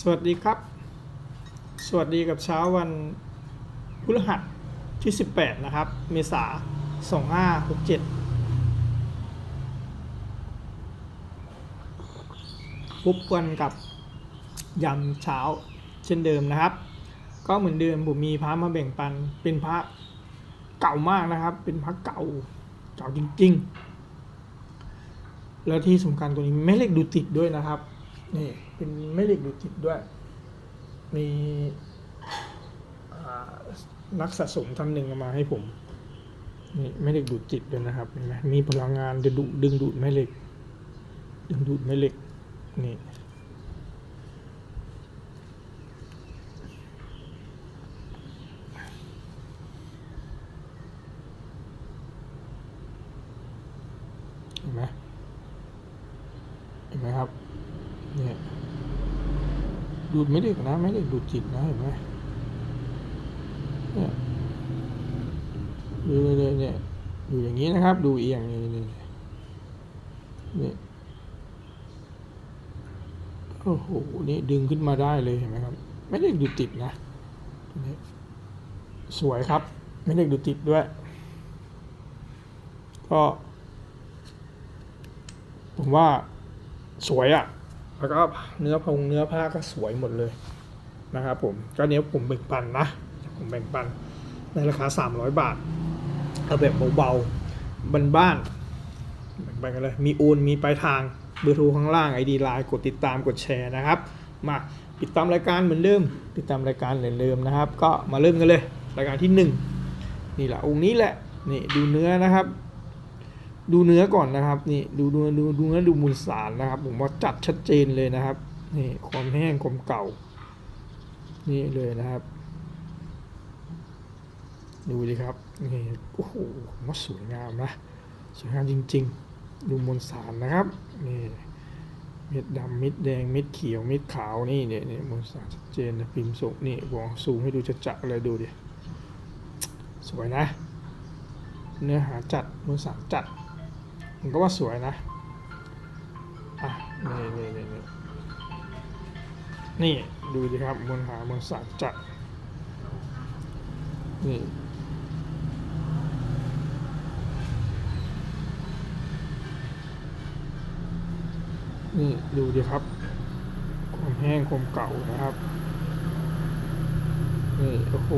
สวัสดีครับ สวัสดีกับเช้าวันพฤหัสที่ 18 นะครับ เมษา 2567พบกันกับยำเช้าเช่นเดิมนะครับ ก็เหมือนเดิมผมมีพระมาแบ่งปันเป็นพระเก่ามากนะครับ เป็นพระเก่าเก่าจริง ๆ แล้วที่สำคัญตัวนี้แม่เล็กดูติดด้วยนะครับนี่ เป็นแม่เหล็กดูติดด้วย มีนักสะสมท่านหนึ่งเอามาให้ผมนี่แม่เหล็กดูดติดด้วยนะครับเห็นไหมมีพลังงานจะดุดึงดูดแม่เหล็ก ดึงดูดแม่เหล็กนี่เห็นไหมเห็นไหมครับ ดูดไม่เด็กนะ ไม่เด็กดูดจิตนะเห็นไหมเนี่ยดูเลยเนี่ยดูอย่างนี้นะครับ ดูเอียงนี่นี่นี่โอ้โหนี่ดึงขึ้นมาได้เลยเห็นไหมครับ ไม่ได้ดูติดนะนสวยครับ ไม่ได้ดูติดด้วย ก็ ผมว่าสวยอะ่ะ แล้วก็เนื้อพงเนื้อผ้าก็สวยหมดเลยนะครับผมก็เนี้ยผมแบ่งปันนะ ผมแบ่งปันในราคา 300 บาท เอาแบบเบาๆบ้านๆแบ่งปันกันเลย มีโอนมีปลายทางเบอร์โทรข้างล่างไอดีไลน์กดติดตามกดแชร์นะครับ มาติดตามรายการเหมือนเดิม ติดตามรายการเหมือนเดิมนะครับ ก็มาเริ่มกันเลย รายการที่ 1 นี่แหละองค์นี้แหละนี่ดูเนื้อนะครับ ดูเนื้อก่อนนะครับ นี่ดูดูดูดูเนื้อดูมูลสารนะครับ ผมว่าจัดชัดเจนเลยนะครับนี่ความแห้งความเก่า นี่เลยนะครับ ดูดิครับนี่โอ้โหมว่าสวยงามนะสวยงามจริง ๆ ดูมวลสารนะครับนี่เม็ดดำเม็ดแดงเม็ดเขียวเม็ดขาวนี่เนี่ยเนี่ยมวลสารชัดเจนนะพิมพ์ส่งนี่วองซูมให้ดูจะๆเลยดูดิสวยนะ เนื้อหาจัดมวลสารจัด ผมก็ว่าสวยนะอะนี่นี่นี่นี่นี่ดูดิครับมวลหามวลสารจัดนี่นี่ดูดิครับความแห้งความเก่านะครับนี่โอ้โห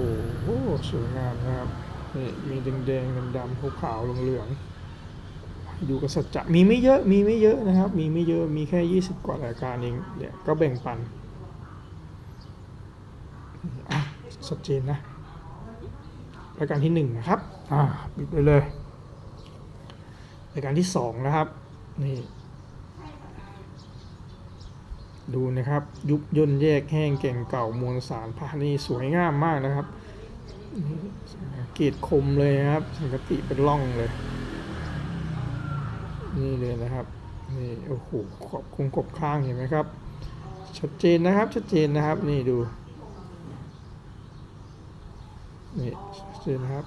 สวยงามนะครับนี่มีแดงแดงๆดำๆขาวๆเหลืองๆ ดูกระสัจจะมีไม่เยอะมีไม่เยอะนะครับ มีไม่เยอะมีแค่ยี่สิบกว่ารายการเองเนี่ยก็แบ่งปันชัดเจนนะรายการที่หนึ่งนะครับอ่าปิดไปเลยรายการที่สองนะครับนี่ดูนะครับ ยุบย่นแยกแห้งแก่งเก่ามวลสารพานี่สวยงามมากนะครับนี่เกรคมเลยครับสังกติเป็นร่องเลย นี่เลยนะครับนี่โอ้โหขอบคงกบข้างเห็นไหมครับ ชัดเจนนะครับชัดเจนนะครับนี่ดูนี่ชัดเจนนะครับ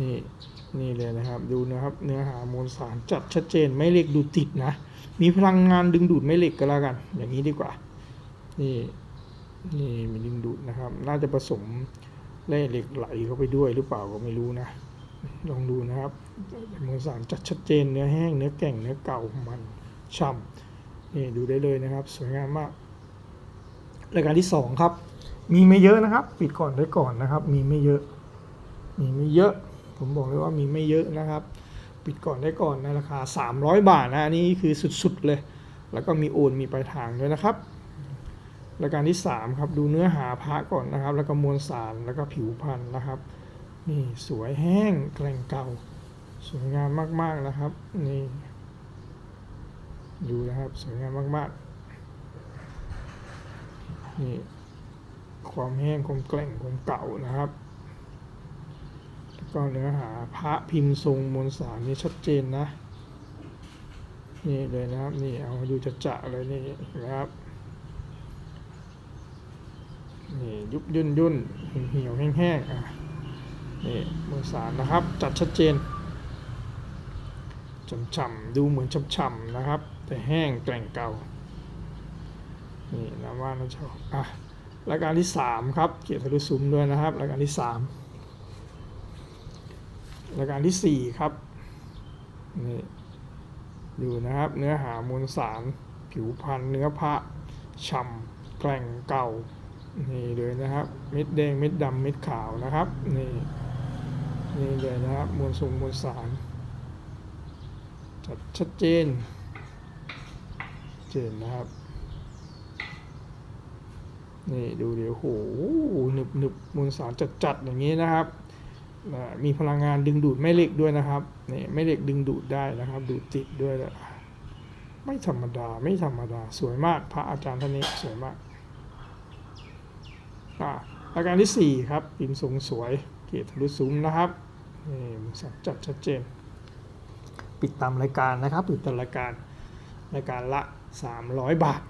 นี่นี่เลยนะครับดูนะครับเนื้อหามวลสารจัดชัดเจนไม่เหล็กดูดติดนะ มีพลังงานดึงดูดไม่เหล็กก็แล้วกัน อย่างนี้ดีกว่า นี่นี่มีดึงดูดนะครับ น่าจะผสมแร่เหล็กไหลเข้าไปด้วยหรือเปล่าก็ไม่รู้นะ ลองดูนะครับมวลสารจัดชัดเจนเนื้อแห้งเนื้อแก่งเนื้อเก่ามันช่ำนี่ดูได้เลยนะครับ สวยงามมากรายการที่สองครับ มีไม่เยอะนะครับ ปิดก่อนได้ก่อนนะครับ มีไม่เยอะ มีไม่เยอะ ผมบอกเลยว่ามีไม่เยอะนะครับ ปิดก่อนได้ก่อนในราคา 300 บาทนะนนี้คือสุดๆเลย แล้วก็มีโอนมีปลายทางด้วยนะครับรายการที่ 3 ครับ ดูเนื้อหาพระก่อนนะครับ แล้วก็มวลสารแล้วก็ผิวพันธุ์นะครับ นี่สวยแห้งแกร่งเก่า สวยงามมากๆนะครับ นี่ดูนะครับสวยงามมากๆ นี่ความแห้งความแกร่งความเก่านะครับ ก็เนื้อหาพระพิมพ์ทรงมวลสารนี่ชัดเจนนะ นี่เลยนะครับ นี่เอามาดูจะจะเลยนี่นะครับนี่ยุบยุ่นยุ่นเหี่ยวแห้งๆอะนี่มวลสารนะครับ จัดชัดเจนฉ่ำๆดูเหมือนฉ่ำๆนะครับ แต่แห้งแกร่งเก่านี่นะว่านะชอบอะรายการที่สามครับ เกียรติทะลุซุ้มด้วยนะครับรายการที่สาม รายการที่สี่ครับนี่ดูนะครับเนื้อหามวลสาร ผิวพันธุ์เนื้อพระฉ่ำแกร่งเก่านี่เลยนะครับเม็ดแดงเม็ดดำเม็ดขาวนะครับนี่นี่เลยนะครับมวลทรงมวลสารจัดชัดเจน เจนนะครับนี่ดูเดี๋ยวโหหนึบหนึบมวลสารจัดจัดอย่างนี้นะครับ มีพลังงานดึงดูดแม่เหล็กด้วยนะครับนี่แม่เหล็กดึงดูดได้นะครับ ดูดติดด้วยนะไม่ธรรมดาไม่ธรรมดาสวยมากพระอาจารย์ท่านนี้สวยมากอ่ารายการที่สี่ครับพิมพ์ทรงสวย เกียรติทะลุซุ้มนะครับนี่มวลสารจัดชัดเจน ปิดตามรายการนะครับ ปิดตามรายการรายการละ 300 บาท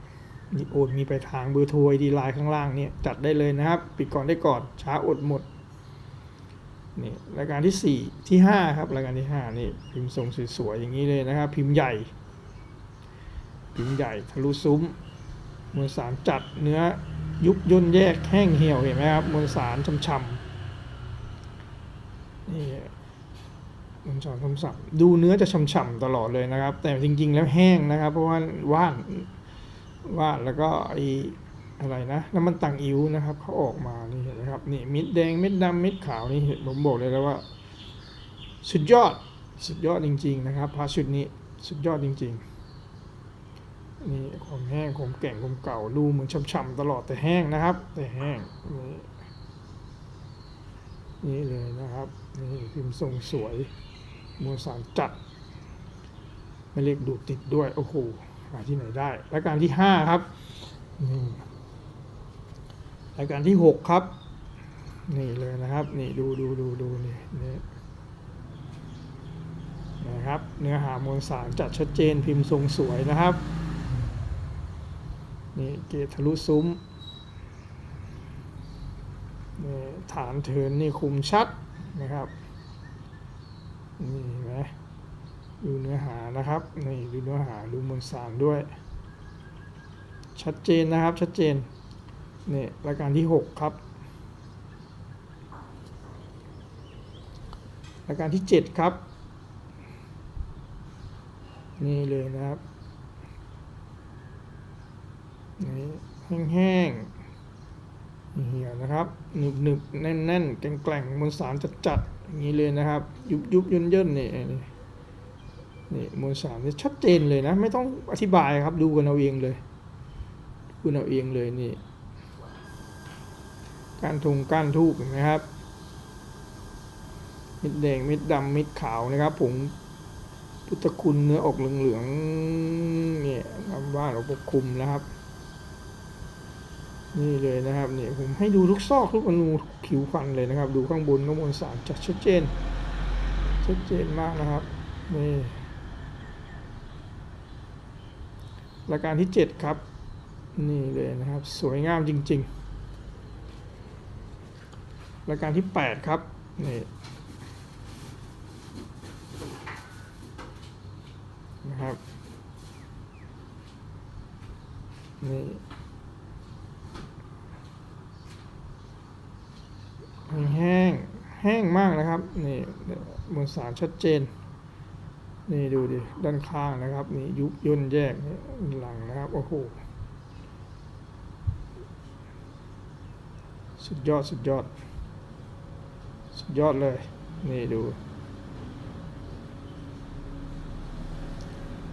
นี่โอนมีไปทางเบอร์โทรไอดีไลน์ข้างล่างเนี่ยจัดได้เลยนะครับ ปิดก่อนได้ก่อนช้าอดหมด นี่รายการที่ 4 ที่ 5 ครับรายการที่ 5 นี่พิมพ์ทรงสวยๆอย่างนี้เลยนะครับ พิมพ์ใหญ่ พิมพ์ใหญ่ทะลุซุ้มมวลสารจัดเนื้อยุบย่นแยกแห้งเหี่ยวเห็นไหมครับมวลสารช่ำๆนี่มวลสารช่ำๆดูเนื้อจะช่ำๆตลอดเลยนะครับ แต่จริงๆแล้วแห้งนะครับ เพราะว่าว่านว่าดแล้วก็ไอ อะไรนะน้ำมันต่างอิ๋วนะครับเขาออกมานี่เห็นไหมครับนี่เม็ดแดงเม็ดดำเม็ดขาวนี่เห็นผมบอกเลยแล้วว่า สุดยอดสุดยอดจริง ๆ นะครับพระชุดนี้สุดยอดจริง ๆ นี่ความแห้งความแก่งความเก่าดูเหมือนช่ำๆตลอดแต่แห้งนะครับ แต่แห้งนี่นี่เลยนะครับนี่พิมพ์ทรงสวยมวลสารจัดไม่เล็กดูดติดด้วยโอ้โหหาที่ไหนได้รายการที่ห้าครับนี่ รายการที่หกครับ นี่เลยนะครับ นี่ดูดูดูดูนี่นี่นะครับ เนื้อหามวลสารจัดชัดเจนพิมพ์ทรงสวยนะครับ นี่เกตทะลุซุ้มนี่ฐานเทินนี่คุมชัดนะครับนี่นไหมดูเนื้อหานะครับนี่ดูเนื้อหาดูมวลสารด้วย ชัดเจนนะครับชัดเจน นี่รายการที่ 6 ครับ รายการที่ 7 ครับ นี่เลยนะครับนี่แห้งๆเหี่ยวนะครับ หนึบหนึบแน่นแน่นแกงแกร่งมวลสารจัดจัดอย่างนี้เลยนะครับ ยุบยุบย่นย่นนี่นี่มวลสารนี่ชัดเจนเลยนะ ไม่ต้องอธิบายครับ ดูกันเอาเองเลยดูกันเอาเองเลยนี่ การทงก้านทูบเห็นไหมครับม็ดแดงม็ดดำม็ดขาวนะครับผงพุทธคุณเนื้อออกเหลืองๆเนี่ยคำว่าเราปกคลุมนะครับ นี่เลยนะครับนี่ผมให้ดูทุกซอกทุกอนูทุกผิวฟันเลยนะครับ ดูข้างบนก็มวลสารจัดชัดเจนชัดเจนมากนะครับนี่รายการที่ 7 ครับ นี่เลยนะครับ สวยงามจริง ๆ รายการที่ 8 ครับนี่นะครับนี่แห้งแห้งมากนะครับนี่มวลสารชัดเจนนี่ดูดิด้านข้างนะครับนี่ยุบย่นแยกนี่หลังนะครับโอ้โหสุดยอด สุดยอด ยอดเลย นี่ดู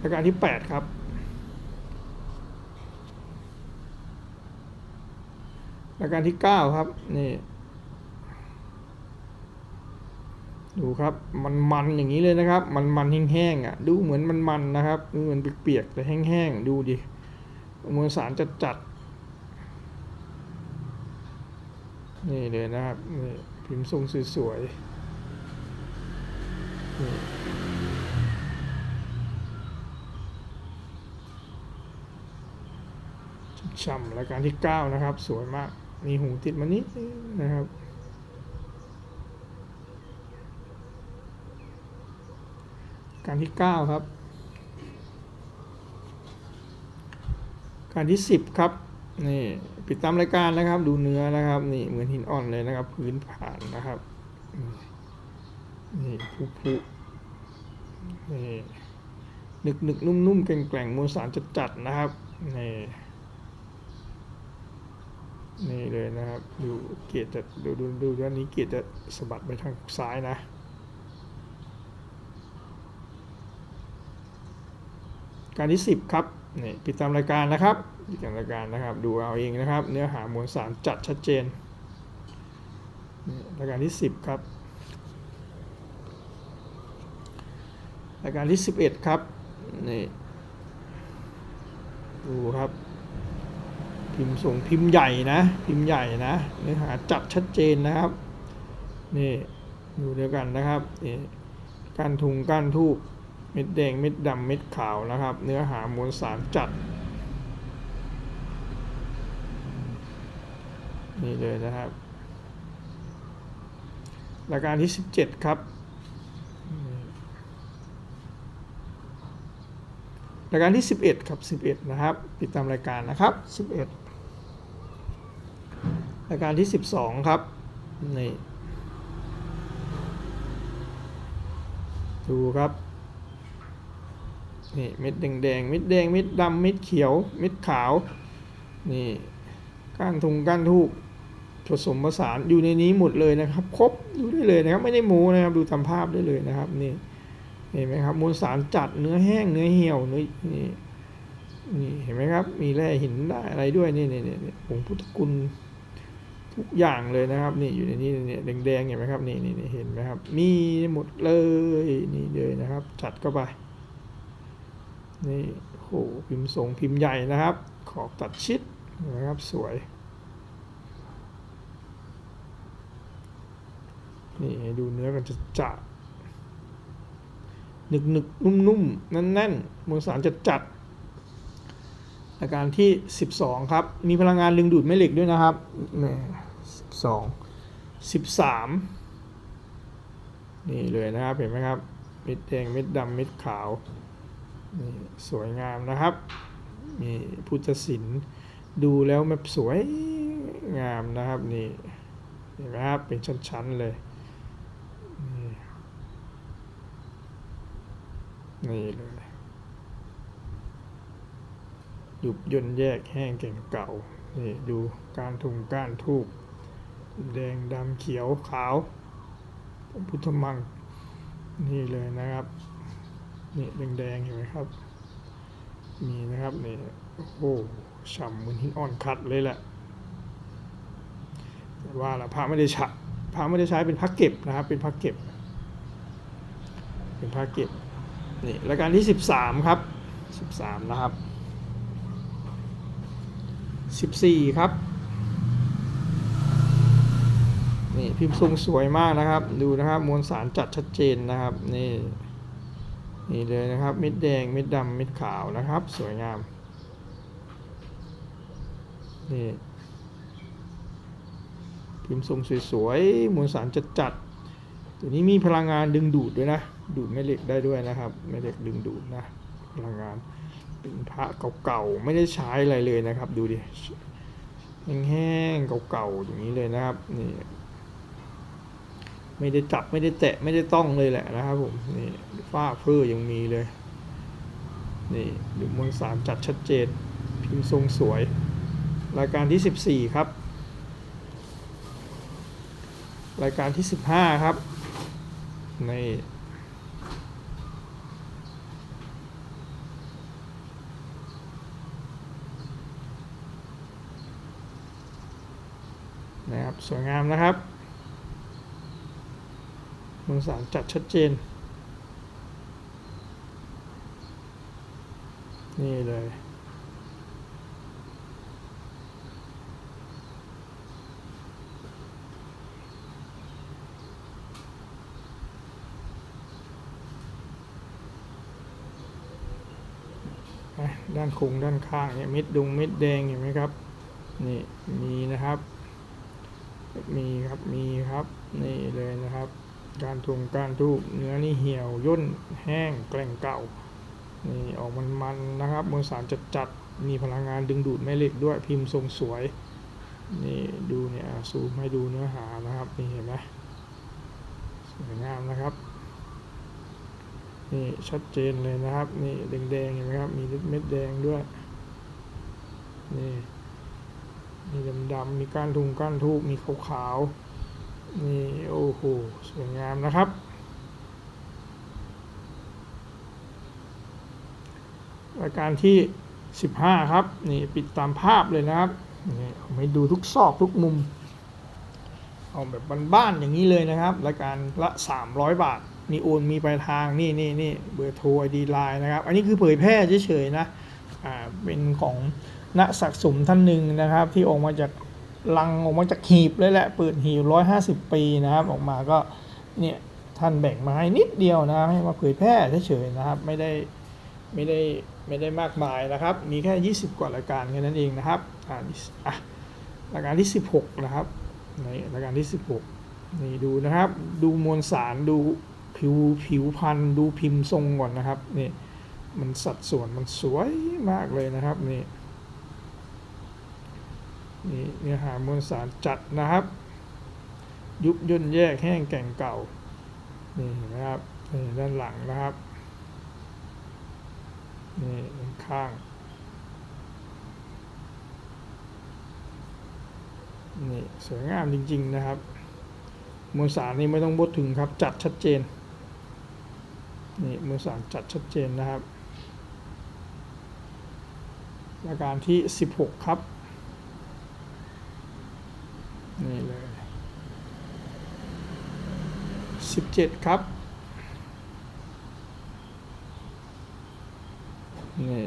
รายการที่ 8 ครับรายการที่ 9 ครับ นี่ ดูครับ มันมันอย่างนี้เลยนะครับ มันมันแห้งๆอะ ดูเหมือนมันมันนะครับ ดูเหมือนเปียกๆแต่แห้งๆ ดูดิมวลสารจัดจัดๆนี่เลยนะครับนี่ พิมพ์ทรงสวยๆช่ำรายการที่ 9 นะครับ สวยมาก มีหูติดมานี้นะครับการที่ 9 ครับ การที่ 10 ครับ นี่ปิดตามรายการนะครับ ดูเนื้อนะครับ นี่เหมือนหินอ่อนเลยนะครับ พื้นผ่านนะครับ นี่นี่พุพุนี่นึกนึกนุ่มนุ่มๆแกร่งแกร่งๆมวลสารจัดจัดๆนะครับนี่นี่เลยนะครับ ดูเกียรจะดูดูดูด้านนี้เกียรจะสะบัดไปทางซ้ายนะการที่ 10 ครับนี่ปิดตามรายการนะครับ ปิดตารายการนะครับ ดูเอาเองนะครับ เนื้อหามวลสารจัดชัดเจนนี่รายการที่ 10 ครับรายการที่ 11 ครับนี่ดูครับ พิมพ์ส่งพิมพ์ใหญ่นะ พิมพ์ใหญ่นะเนื้อหาจัดชัดเจนนะครับนี่ดูเดียวกันนะครับนี่ก้านทุงก้านทูบเม็ดแดงเม็ดดำเม็ดขาวนะครับ เนื้อหามวลสารจัด นี่เลยนะครับรายการที่ 17 ครับรายการที่ 11 ครับ 11 นะครับ ติดตามรายการนะครับ 11รายการที่ 12 ครับนี่ดูครับนี่เม็ดแดงๆเม็ดแดงเม็ดดำเม็ดเขียว เม็ดขาว นี่ก้านทุงก้านทูบ ผสมผสานอยู่ในนี้หมดเลยนะครับ ครบดูได้เลยนะครับ ไม่ได้โม้นะครับ ดูตามภาพได้เลยนะครับนี่เห็นไหมครับมวลสารจัดเนื้อแห้งเนื้อเหี่ยวเนื้อนี่นี่เห็นไหมครับ มีแร่หินได้อะไรด้วยนี่นี่นี่ผงพุทธคุณทุกอย่างเลยนะครับนี่อยู่ในนี้เนี่ยแดงๆเห็นไหมครับนี่นี่นี่เห็นไหมครับ มีหมดเลยนี่เลยนะครับ จัดเข้าไปนี่โหพิมพ์ทรงพิมพ์ใหญ่นะครับ ขอบตัดชิดนะครับสวย นี่ให้ดูเนื้อกันจะจะหนึกหนึกนุ่มนุ่มๆแน่นแน่นๆมวลสารจะจัด อาการที่ 12 ครับ มีพลังงานดึงดูดแม่เหล็กด้วยนะครับนี่12 13นี่เลยนะครับเห็นไหมครับเม็ดแดงเม็ดดำเม็ดขาวนี่สวยงามนะครับมีพุทธศิลป์ดูแล้วแบบสวยงามนะครับนี่เห็นไหมครับเป็นชั้นๆเลย นี่เลย ยุบย่นแยกแห้งแก่งเก่า นี่ดูการทุงก้านทูบแดงดำเขียวขาวพุทธมัง นี่เลยนะครับ นี่แดงๆเห็นไหมครับ มีนะครับนี่โอ้ฉ่ำเหมือนหินอ่อนคัดเลยแหละแต่ว่าละพระไม่ได้ใช้พระไม่ได้ใช้เป็นพระเก็บนะครับ เป็นพระเก็บ เป็นพระเก็บ นี่รายการที่สิบสามครับสิบสามนะครับสิบสี่ครับ นี่พิมพ์ทรงสวยมากนะครับ ดูนะครับมวลสารจัดชัดเจนนะครับ นี่ นี่เลยนะครับเม็ดแดงเม็ดดำเม็ดขาวนะครับ สวยงาม นี่พิมพ์ทรงสวยๆมวลสารจัดๆตัวนี้มีพลังงานดึงดูดด้วยนะ ดูดแม่เหล็กได้ด้วยนะครับแม่เหล็กดึงดูดนะพลังงานเป็นพระเก่าๆไม่ได้ใช้อะไรเลยนะครับ ดูดิแห้งๆเก่าๆอย่างนี้เลยนะครับนี่ไม่ได้จับไม่ได้แตะไม่ได้ต้องเลยแหละนะครับผมนี่ฝ้าเพื่อยังมีเลยนี่ดูมวลสารจัดชัดเจนพิมพ์ทรงสวย รายการที่ 14 ครับ รายการที่ 15 ครับใน นะครับสวยงามนะครับมวลสารจัดชัดเจน นี่เลยด้านครงด้านข้างเนี่ยม็ดดุงม็ดแดงเห็นไหมครับ นี่มีนะครับ มีครับมีครับนี่เลยนะครับ การทวงการทูบเนื้อนี่เหี่ยวย่นแห้งแกร่งเก่านี่ออกมันๆนนะครับมวลสารจัดจัดมีพลังงานดึงดูดแม่เหล็กด้วยพิมพ์ทรงสวยนี่ดูเนี่ยซูมให้ดูเนื้อหานะครับนี่เห็นไหมสวยงามนะครับนี่ชัดเจนเลยนะครับนี่แดงๆเห็นไหมครับมีเม็ดแดงด้วยนี่ มีดำๆมีก้านทุงก้านทูบมีขาวๆนี่โอ้โหสวยงามนะครับ รายการที่ 15 ครับ นี่ปิดตามภาพเลยนะครับนี่ผมให้ดูทุกซอกทุกมุม เอาแบบบ้านๆอย่างนี้เลยนะครับ รายการละ 300 บาทมีโอนมีปลายทางนี่นี่นี่เบอร์โทรไอดีไลน์นะครับ อันนี้คือเผยแพร่เฉยๆนะอ่าเป็นของ นักสะสมท่านหนึ่งนะครับ ที่ออกมาจากลังออกมาจากหีบเลยแหละเปิดหีบ150ปีนะครับ ออกมาก็เนี่ยท่านแบ่งมาให้นิดเดียวนะครับให้มาเผยแพร่เฉยๆนะครับ ไม่ได้ไม่ได้ไม่ได้มากมายนะครับ มีแค่ 20 กว่ารายการแค่นั้นเองนะครับอ่าอะรายการที่ 16 นะครับในรายการที่ 16นี่ดูนะครับ ดูมวลสารดูผิวผิวพันธุ์ดูพิมพ์ทรงก่อนนะครับนี่มันสัดส่วนมันสวยมากเลยนะครับนี่ นี่เนื้อหามวลสารจัดนะครับ ยุบย่นแยกแห้งแก่งเก่า นี่เห็นไหมครับนี่ด้านหลังนะครับ นี่ข้าง นี่สวยงามจริง ๆ นะครับ มวลสารนี่ไม่ต้องพูดถึงครับ จัดชัดเจน นี่มวลสารจัดชัดเจนนะครับราการที่ 16 ครับ นี่เลย17ครับ นี่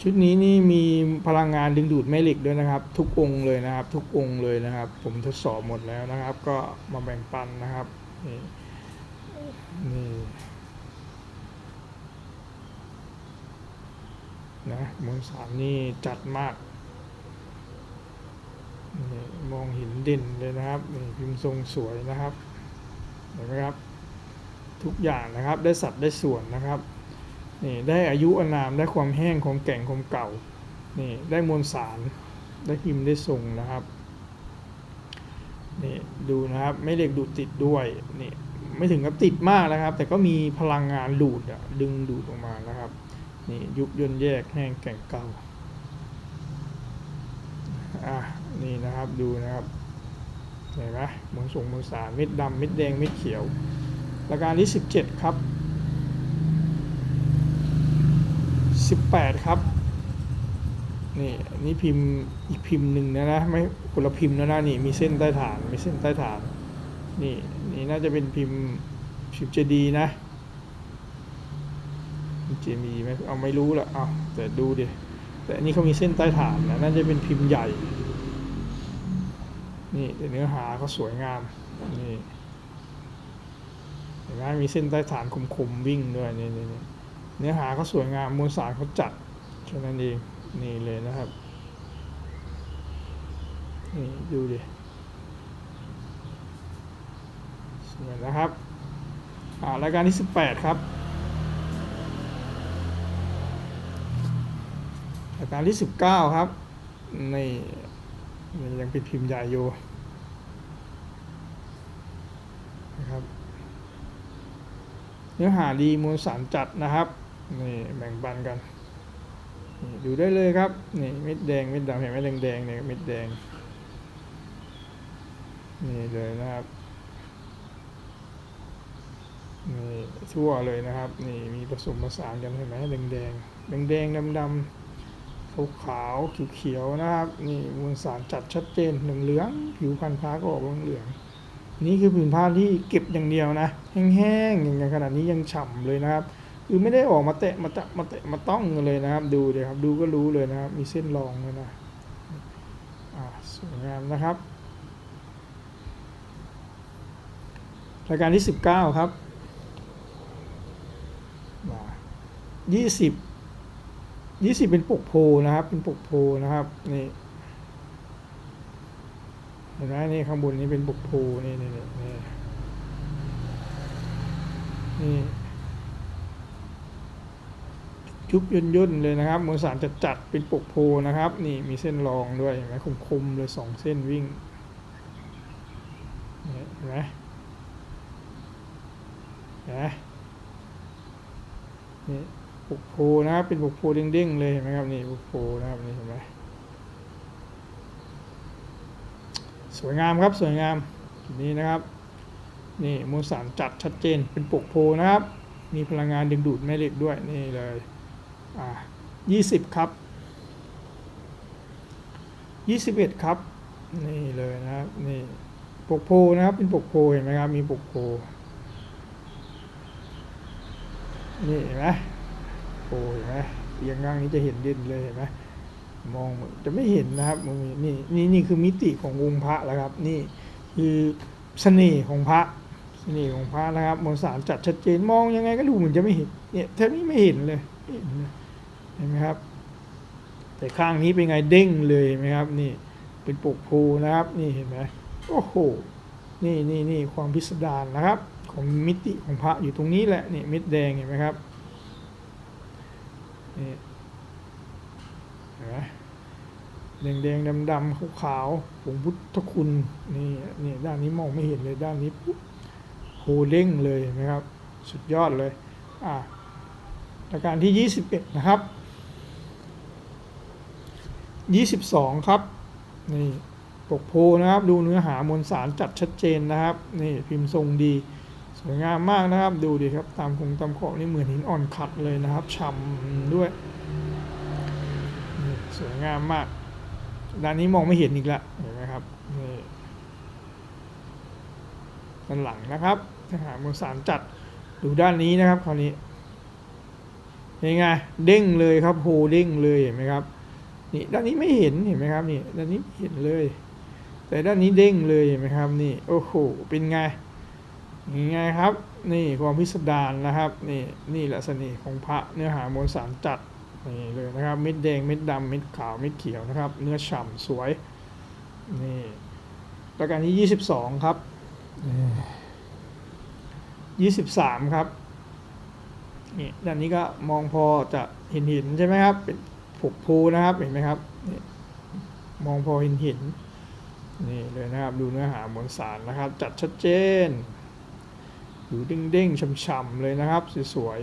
ชุดนี้นี่มีพลังงานดึงดูดแม่เหล็กด้วยนะครับ ทุกองค์เลยนะครับ ทุกองค์เลยนะครับ ผมทดสอบหมดแล้วนะครับ ก็มาแบ่งปันนะครับนี่นี่นะมวลสารนี่จัดมาก มองเห็นเด่นเลยนะครับพิมพ์ทรงสวยนะครับเห็นไหมครับทุกอย่างนะครับได้สัดได้ส่วนนะครับนี่ได้อายุอนามได้ความแห้งความแก่งความเก่านี่ได้มวลสารได้พิมพ์ได้ทรงนะครับนี่ดูนะครับไม่เหล็กดูดติดด้วยนี่ไม่ถึงกับติดมากนะครับ แต่ก็มีพลังงานดูดดึงดูดออกมานะครับนี่ยุบย่นแยกแห้งแก่งเก่าอะ นี่นะครับดูนะครับเห็นไหมมวลส่งมวลสาเม็ดดำเม็ดแดงเม็ดเขียวรายการที่ 17 ครับ 18 ครับนี่นี่พิมพ์อีกพิมพ์หนึ่งนะนะไม่คนละพิมพ์นะนะนี่มีเส้นใต้ฐานมีเส้นใต้ฐานนี่นี่น่าจะเป็นพิมพ์พิมพ์เจดีนะเจมีไหมเอาไม่รู้ละเอาแต่ดูดิแต่อันนี้เขามีเส้นใต้ฐานนะน่าจะเป็นพิมพ์ใหญ่ นี่เนื้อหาเขาสวยงาม นี่เห็นไหมมีเส้นใต้ฐานคมๆวิ่งด้วยนี่นี่เนื้อหาเขาสวยงามมวลสารเขาจัดแค่นั้นเองนี่เลยนะครับนี่ดูดิสวยนะครับอ่ารายการที่18 ครับรายการที่ 19 ครับนี่ ยังเป็นพิมพ์ใหญ่อยู่นะครับ เนื้อหาดีมวลสารจัดนะครับนี่แบ่งปันกันดูได้เลยครับนี่เม็ดแดงเม็ดดำเห็นไหมแดงแดงเนี่ยเม็ดแดงนี่เลยนะครับนี่ทั่วเลยนะครับ นี่มีผสมผสานกันเห็นไหมแดงแดงแดงแดงดำดำ ขาวขาวเขียวเขียวๆนะครับนี่มวลสารจัดชัดเจนเหลืองเหลืองผิวพันธุ์ฟ้าก็ออกเหลืองๆนี่คือผืนผ้าที่เก็บอย่างเดียวนะ แห้งๆอย่างนี้ขนาดนี้ยังฉ่ำเลยนะครับคือไม่ได้ออกมาเตะมาตะมาเตะมาต้องกันเลยนะครับ ดูเลยครับดูก็รู้เลยนะครับ มีเส้นรองเลยนะอ่าสวยงามนะครับรายการที่สิบเก้าครับมา ยี่สิบเป็นปกโพนะครับ เป็นปกโพนะครับ นี่เห็นไหมนี่ข้างบนนี้เป็นปกโพนี่นี่นี่นี่นี่ยุบย่นย่นเลยนะครับมวลสารจะจัดเป็นปกโพนะครับ นี่มีเส้นรองด้วยเห็นไหมคมๆเลยสองเส้นวิ่งเห็นไหมเห็นไหมนี่ ปกโพนะครับเป็นปกโพเด้งๆเลยเห็นไหมครับนี่ปกโพนะครับนี่เห็นไหมสวยงามครับสวยงามนี่นะครับนี่มวลสารจัดชัดเจนเป็นปกโพนะครับ มีพลังงานดึงดูดแม่เหล็กด้วยนี่เลยอ่ายี่สิบครับยี่สิบเอ็ดครับ นี่เลยนะครับนี่ปกโพนะครับเป็นปกโพเห็นไหมครับมีปกโพนี่เห็นไหม โพเห็นไหมเอียงข้างนี้จะเห็นด่นเลยเห็นไหมมองจะไม่เห็นนะครับนี่นี่นี่คือมิติขององค์พระแล้วครับ นี่คือเสน่ห์ของพระเสน่ห์ของพระนะครับมวลสารจัดชัดเจนมองยังไงก็ดูเหมือนจะไม่เห็นเนี่ยแทบนี้ไม่เห็นเลยเห็นไหมครับ แต่ข้างนี้เป็นไงเด้งเลยไหมครับ นี่เป็นปกโพนะครับ นี่เห็นไหมโอ้โหนี่นี่นี่ความพิสดารนะครับ ของมิติของพระอยู่ตรงนี้แหละนี่เม็ดแดงเห็นไหมครับ นี่เห็นไหมแดงแดงดำดำขาวขาวๆผงพุทธคุณนี่นี่ด้านนี้มองไม่เห็นเลยด้านนี้ปุ๊บโหเด้งเลยนไหมครับ สุดยอดเลยอะประการที่ 21 นะครับ 22 ครับนี่ปกโพนะครับ ดูเนื้อหามวลสารจัดชัดเจนนะครับ นี่พิมพ์ทรงดี วยงามมากนะครับ ดูดิครับ ตามคงตามขอบนี่เหมือนหินอ่อนขัดเลยนะครับฉ่ำด้วย สวยงามมาก ด้านนี้มองไม่เห็นอีกแล้วเห็นไหมครับนี่ด้านหลังนะครับทหารมวลสารจัดดูด้านนี้นะครับคราวนี้ยังไงเด้งเลยครับโหเด้งเลยเห็นไหมครับนี่ด้านนี้ไม่เห็นเห็นไหมครับนี่ด้านนี้เห็นเลย แต่ด้านนี้เด้งเลยเห็นไหมครับนี่โอ้โหเป็นไง ไงครับ นี่ความพิสดารนะครับ นี่นี่แหละเสน่ห์ของพระเนื้อหามวลสารจัดนี่เลยนะครับเม็ดแดงเม็ดดำเม็ดขาวเม็ดเขียวนะครับ เนื้อฉ่ำสวยนี่ประการที่ 22 ครับนี่23 ครับนี่ด้านนี้ก็มองพอจะเห็นเห็นใช่ไหมครับ เป็นผกโพนะครับเห็นไหมครับนี่มองพอเห็นเห็นนี่เลยนะครับ ดูเนื้อหามวลสารนะครับ จัดชัดเจน ดูเด้งๆฉ่ำๆเลยนะครับ สวย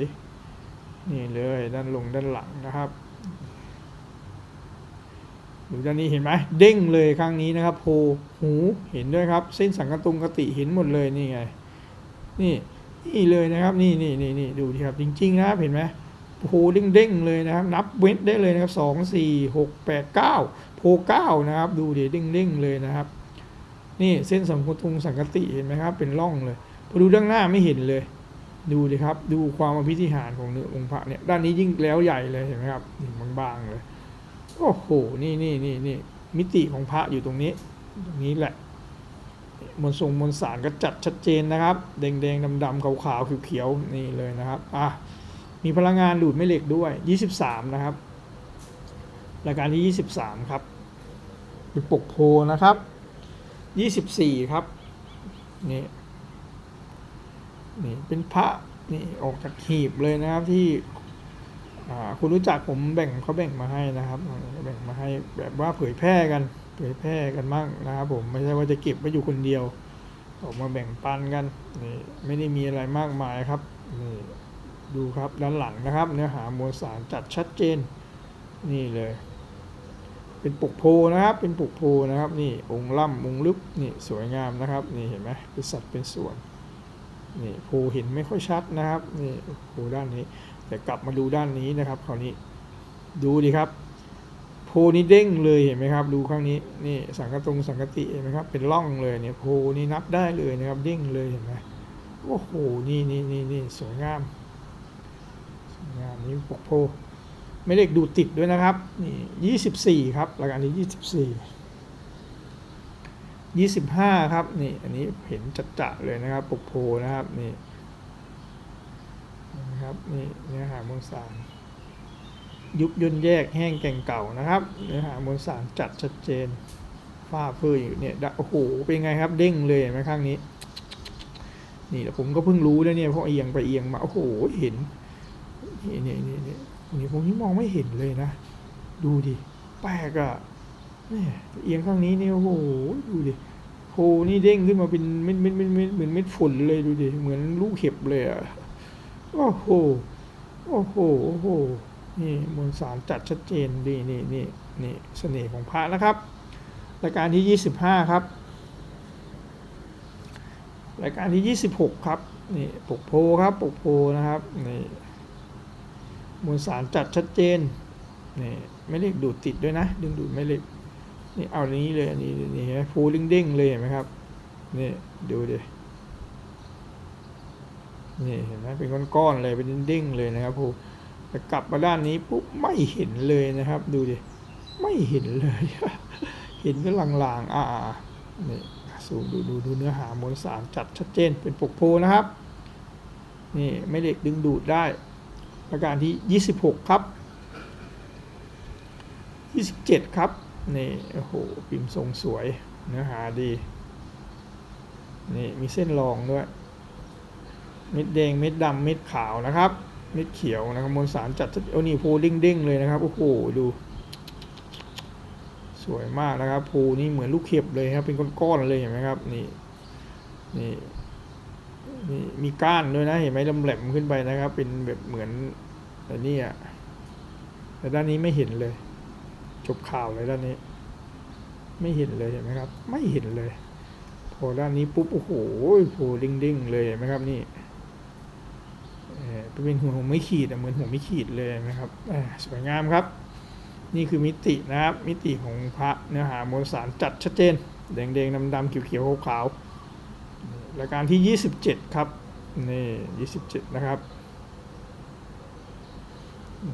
ๆนี่เลยด้านลงด้านหลังนะครับดูด้านนี้เห็นไหมเด้งเลยข้างนี้นะครับโพหูเห็นด้วยครับ เส้นสังกตุงกติเห็นหมดเลยนี่ไง นี่นี่เลยนะครับนี่นี่นี่นี่ดูดิครับจริงๆนะครับเห็นไหมโพเด้งเด้งๆเลยนะครับ นับเวทได้เลยนะครับสองสี่หกแปดเก้าโพเก้านะครับ ดูดิเด้งเด้งๆเลยนะครับ นี่เส้นสังกตุงสังกติเห็นไหมครับ เป็นร่องเลย ดูด้านหน้าไม่เห็นเลย ดูดิครับ ดูความอภิธิหารของเนื้อองค์พระเนี่ยด้านนี้ยิ่งแล้วใหญ่เลยเห็นไหมครับบางๆเลยโอ้โหนี่นี่นี่นี่มิติของพระอยู่ตรงนี้ ตรงนี้แหละมวลทรงมวลสารก็จัดชัดเจนนะครับแดงแดงดำดำขาวขาวๆเขียวๆนี่เลยนะครับอะมีพลังงานดูดแม่เหล็กด้วย 23 นะครับรายการที่ 23 ครับเป็นปกโพนะครับ 24 ครับนี่ นี่เป็นพระนี่ออกจากหีบเลยนะครับที่คุณรู้จักผมแบ่งเขาแบ่งมาให้นะครับแบ่งมาให้แบบว่าเผยแพร่กัน เผยแพร่กันมั่งนะครับ ผมไม่ใช่ว่าจะเก็บไว้อยู่คนเดียวออกมาแบ่งปันกันนี่ไม่ได้มีอะไรมากมายครับนี่ดูครับด้านหลังนะครับ เนื้อหามวลสารจัดชัดเจนนี่เลย เป็นปกโพนะครับ เป็นปกโพนะครับ นี่องค์ล่ำองค์ลึกนี่สวยงามนะครับ นี่เห็นไหมเป็นสัดเป็นส่วน นี่โพเห็นไม่ค่อยชัดนะครับนี่โพด้านนี้ แต่กลับมาดูด้านนี้นะครับคราวนี้ดูดิครับโพนี้เด้งเลยเห็นไหมครับดูข้างนี้นี่สังกตรงสังกติเห็นไหมครับเป็นร่องเลยเนี่ยโพนี้นับได้เลยนะครับเด้งเลยเห็นไหมโอ้โหนี่นี่นี่นี่สวยงามสวยงามนี่ปกโพไม่เล็กดูติดด้วยนะครับนี่ยี่สิบสี่ครับรายการนี้ยี่สิบสี่ ยี่สิบห้าครับนี่อันนี้เห็นจัดจะๆเลยนะครับปกโพนะครับนี่นะครับนี่เนื้อหามวลสาร ยุบย่นแยกแห้งแก่งเก่านะครับ เนื้อหามวลสารจัดชัดเจนฝ้าเฟ้ออยู่เนี่ยโอ้โหเป็นไงครับเด้งเลยไหมข้างนี้ นี่แหละผมก็เพิ่งรู้นะเนี่ยเพราะเอียงไปเอียงมาโอ้โหเห็นนี่นี่นี่นี่นี่ผมนี่มองไม่เห็นเลยนะ ดูดิแปลกอะ เนี่ยเอียงข้างนี้นี่โอ้โหดูดิโพนี่เด้งขึ้นมาเป็นเม็ดเม็ดเม็ดเม็ดเหมือนเม็ดฝุ่นเลยดูดิเหมือนลูกเห็บเลยอะโอ้โหโอ้โหโอ้โหนี่มวลสารจัดชัดเจนดีนี่นี่นี่เสน่ห์ของพระนะครับรายการที่ยี่สิบห้าครับรายการที่ 26 ครับนี่ปกโพครับปกโพนะครับนี่มวลสารจัดชัดเจนนี่ไม่เล็กดูดติดด้วยนะ ดึงดูดไม่เล็ก นี่เอาอย่างนี้เลยอันนี้นี่เห็นไหมโพลิงเด้งเลยเห็นไหมครับนี่ดูดินี่เห็นไหมเป็นก้อนๆเลยเป็นเด้งๆเลยนะครับโพแต่กลับมาด้านนี้ปุ๊บไม่เห็นเลยนะครับ ดูดิไม่เห็นเลย เห็นก็ลางๆอ่านี่สูงดูดูดูเนื้อหามวลสารจัดชัดเจนเป็นปกโพนะครับนี่ไม่เหล็กดึงดูดได้ประการที่ 26 ครับ 27 ครับ นี่โอ้โหพิมพ์ทรงสวยเนื้อหาดี นี่มีเส้นรองด้วยเม็ดแดงเม็ดดำเม็ดขาวนะครับเม็ดเขียวนะครับมวลสารจัดโอ้นี่โพเด้งๆเลยนะครับโอ้โหดูสวยมากนะครับภูนี่เหมือนลูกเข็บเลยครับ เป็นก้อนๆเลยเห็นไหมครับนี่นี่นี่มีก้านด้วยนะเห็นไหมลำแหลมขึ้นไปนะครับ เป็นแบบเหมือนแต่นี่อะแต่ด้านนี้ไม่เห็นเลย จบข่าวเลยด้านนี้ ไม่เห็นเลยเห็นไหมครับ ไม่เห็นเลย พอด้านนี้ปุ๊บโอ้โหโผล่ดิ้งๆเลยเห็นไหมครับนี่เออเป็นหัวไม่ขีดเหมือนหัวไม่ขีดเลยนไหมครับสวยงามครับ นี่คือมิตินะครับ มิติของพระเนื้อหามวลสารจัดชัดเจน แดงๆดำๆเขียวๆขาวๆรายการที่ 27 ครับนี่27 นะครับ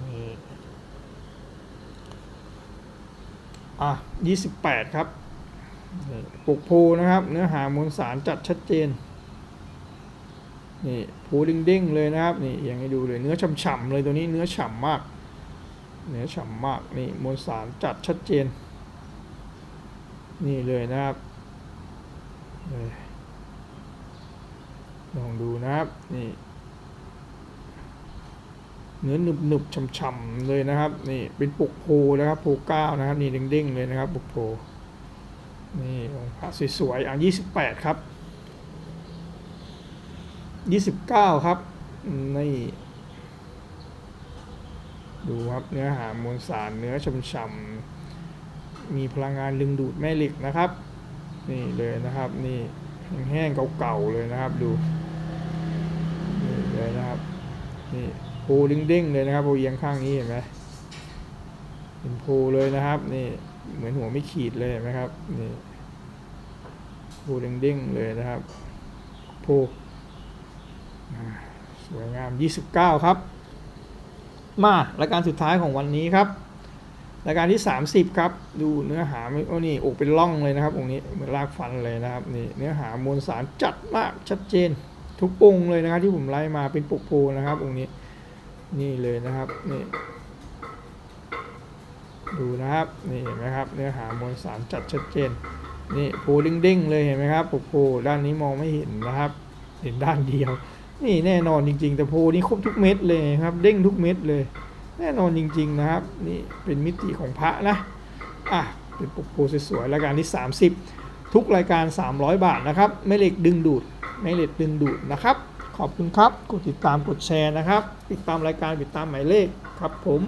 นี่ อะ28ครับนี่ปกโพนะครับ เนื้อหามวลสารจัดชัดเจน นี่โพเด้งๆเลยนะครับ นี่อย่างให้ดูเลยเนื้อฉ่ำๆเลยตัวนี้เนื้อฉ่ำมาก เนื้อฉ่ำมากนี่มวลสารจัดชัดเจน นี่เลยนะครับลองดูนะครับ นี่ เนื้อหนึบหนึบๆฉ่ำๆเลยนะครับนี่เป็นปกโพนะครับโพเก้านะครับนี่เด้งๆเลยนะครับปกโพนี่องค์พระสวยๆอะยี่สิบแปดครับยี่สิบเก้าครับนี่ดูครับเนื้อหามวลสารเนื้อฉ่ำๆมีพลังงานดึงดูดแม่เหล็กนะครับ นี่เลยนะครับนี่แห้งๆเก่าๆเลยนะครับดูนี่เลยนะครับนี่ พเด้งๆเลยนะครับโพเอียงข้างนี้เห็นไหมเป็นโพเลยนะครับนี่เหมือนหัวไม่ขีดเลยเห็นไหมครับนี่โพเด้งๆเลยนะครับโพอ่าสวยงาม 29 ครับ มารายการสุดท้ายของวันนี้ครับรายการที่ 30 ครับ ดูเนื้อหาไม่โอ้นี่อกเป็นร่องเลยนะครับองนี้เหมือนรากฟันเลยนะครับนี่เนื้อหามวลสารจัดมากชัดเจน ทุกองเลยนะครับที่ผมไล่มาเป็นปกโพนะครับองนี้ นี่เลยนะครับนี่ดูนะครับนี่เห็นไหมครับเนื้อหามวลสารจัดชัดเจนนี่โพเด้งเลยเห็นไหมครับปกโพด้านนี้มองไม่เห็นนะครับ เห็นด้านเดียว นี่แน่นอนจริง ๆ แต่โพนี่ครบทุกเม็ดเลยครับ เด้งทุกเม็ดเลย แน่นอนจริง ๆนะครับ นี่เป็นมิติของพระนะอะเป็นปกโพสวยๆรายการที่ 30 ทุกรายการ 300 บาทนะครับไม่เหล็กดึงดูดไม่เหล็กดึงดูดนะครับ ขอบคุณครับ กดติดตามกดแชร์นะครับ ติดตามรายการติดตามหมายเลขครับผม